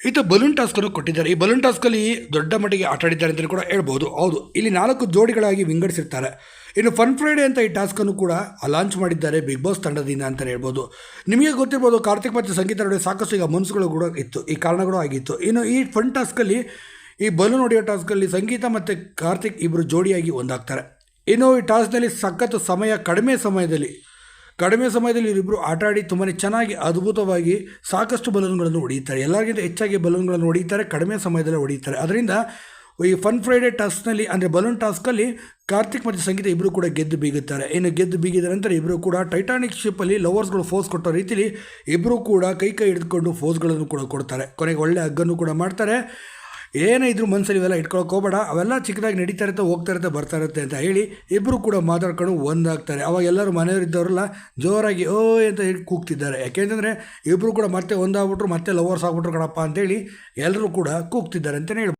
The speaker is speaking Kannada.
ಇದು ಬಲೂನ್ ಟಾಸ್ಕನ್ನು ಕೊಟ್ಟಿದ್ದಾರೆ. ಈ ಬಲೂನ್ ಟಾಸ್ಕಲ್ಲಿ ದೊಡ್ಡ ಮಟ್ಟಿಗೆ ಆಟ ಆಡಿದ್ದಾರೆ ಅಂತಲೂ ಕೂಡ ಹೇಳ್ಬೋದು. ಹೌದು, ಇಲ್ಲಿ ನಾಲ್ಕು ಜೋಡಿಗಳಾಗಿ ವಿಂಗಡಿಸಿರ್ತಾರೆ. ಇನ್ನು ಫನ್ ಫ್ರೈಡೆ ಅಂತ ಈ ಟಾಸ್ಕನ್ನು ಕೂಡ ಲಾಂಚ್ ಮಾಡಿದ್ದಾರೆ ಬಿಗ್ ಬಾಸ್ ತಂಡದಿಂದ ಅಂತಲೇ ಹೇಳ್ಬೋದು. ನಿಮಗೆ ಗೊತ್ತಿರ್ಬೋದು, ಕಾರ್ತಿಕ್ ಮತ್ತು ಸಂಗೀತ ನಡುವೆ ಸಾಕಷ್ಟು ಈಗ ಮನಸ್ಸುಗಳು ಕೂಡ ಇತ್ತು. ಈ ಕಾರಣಗಳು ಆಗಿತ್ತು. ಇನ್ನು ಈ ಫನ್ ಟಾಸ್ಕಲ್ಲಿ ಈ ಬಲೂನ್ ಹೊಡೆಯೋ ಟಾಸ್ಕಲ್ಲಿ ಸಂಗೀತ ಮತ್ತು ಕಾರ್ತಿಕ್ ಇಬ್ಬರು ಜೋಡಿಯಾಗಿ ಒಂದಾಗ್ತಾರೆ. ಇನ್ನು ಈ ಟಾಸ್ಕ್ನಲ್ಲಿ ಸಖತ್ತು ಸಮಯ, ಕಡಿಮೆ ಸಮಯದಲ್ಲಿ ಕಡಿಮೆ ಸಮಯದಲ್ಲಿ ಇವರಿಬ್ಬರು ಆಟ ಆಡಿ ತುಂಬಾ ಚೆನ್ನಾಗಿ ಅದ್ಭುತವಾಗಿ ಸಾಕಷ್ಟು ಬಲೂನ್ಗಳನ್ನು ಹೊಡೆಯುತ್ತಾರೆ. ಎಲ್ಲರಿಗಿಂತ ಹೆಚ್ಚಾಗಿ ಬಲೂನ್ಗಳನ್ನು ಹೊಡೆಯುತ್ತಾರೆ, ಕಡಿಮೆ ಸಮಯದಲ್ಲಿ ಹೊಡೆಯುತ್ತಾರೆ. ಅದರಿಂದ ಈ ಫನ್ ಫ್ರೈಡೆ ಟಾಸ್ಕ್ನಲ್ಲಿ ಅಂದರೆ ಬಲೂನ್ ಟಾಸ್ಕಲ್ಲಿ ಕಾರ್ತಿಕ್ ಮತ್ತು ಸಂಗೀತ ಇಬ್ಬರು ಕೂಡ ಗೆದ್ದು ಬೀಗುತ್ತಾರೆ. ಇನ್ನು ಗೆದ್ದು ಬೀಗಿದ ನಂತರ ಇಬ್ಬರು ಕೂಡ ಟೈಟಾನಿಕ್ ಶಿಪ್ಪಲ್ಲಿ ಲವರ್ಸ್ಗಳು ಫೋಸ್ ಕೊಟ್ಟೋ ರೀತಿಲಿ ಇಬ್ಬರು ಕೂಡ ಕೈ ಕೈ ಹಿಡಿದುಕೊಂಡು ಫೋಸ್ಗಳನ್ನು ಕೂಡ ಕೊಡ್ತಾರೆ. ಕೊನೆಗೆ ಒಳ್ಳೆ ಹಗ್ಗನ್ನು ಕೂಡ ಮಾಡ್ತಾರೆ. ಏನೇ ಇದ್ರೂ ಮನಸ್ಸಲ್ಲಿ ಇವೆಲ್ಲ ಇಟ್ಕೊಳಕ್ಕೆ ಹೋಗಬೇಡ. ಅವೆಲ್ಲ ಚಿಕ್ಕದಾಗಿ ನಡೀತಾ ಇರುತ್ತೆ, ಹೋಗ್ತಾ ಇರುತ್ತೆ, ಬರ್ತಾ ಇರುತ್ತೆ ಅಂತ ಹೇಳಿ ಇಬ್ಬರು ಕೂಡ ಮಾತಾಡ್ಕೊಂಡು ಒಂದಾಗ್ತಾರೆ. ಅವಾಗ ಎಲ್ಲರೂ ಮನೆಯವರಿದ್ದವರೆಲ್ಲ ಜೋರಾಗಿ ಓ ಅಂತ ಹೇಳಿ ಕೂಗ್ತಿದ್ದಾರೆ. ಯಾಕೆಂತಂದರೆ ಇಬ್ಬರು ಕೂಡ ಮತ್ತೆ ಒಂದಾಗ್ಬಿಟ್ರು, ಮತ್ತೆ ಲವರ್ಸ್ ಆಗ್ಬಿಟ್ರು ಕಣಪ್ಪ ಅಂತೇಳಿ ಎಲ್ಲರೂ ಕೂಡ ಕೂಗ್ತಿದ್ದಾರೆ ಅಂತಲೇ ಹೇಳ್ಬೋದು.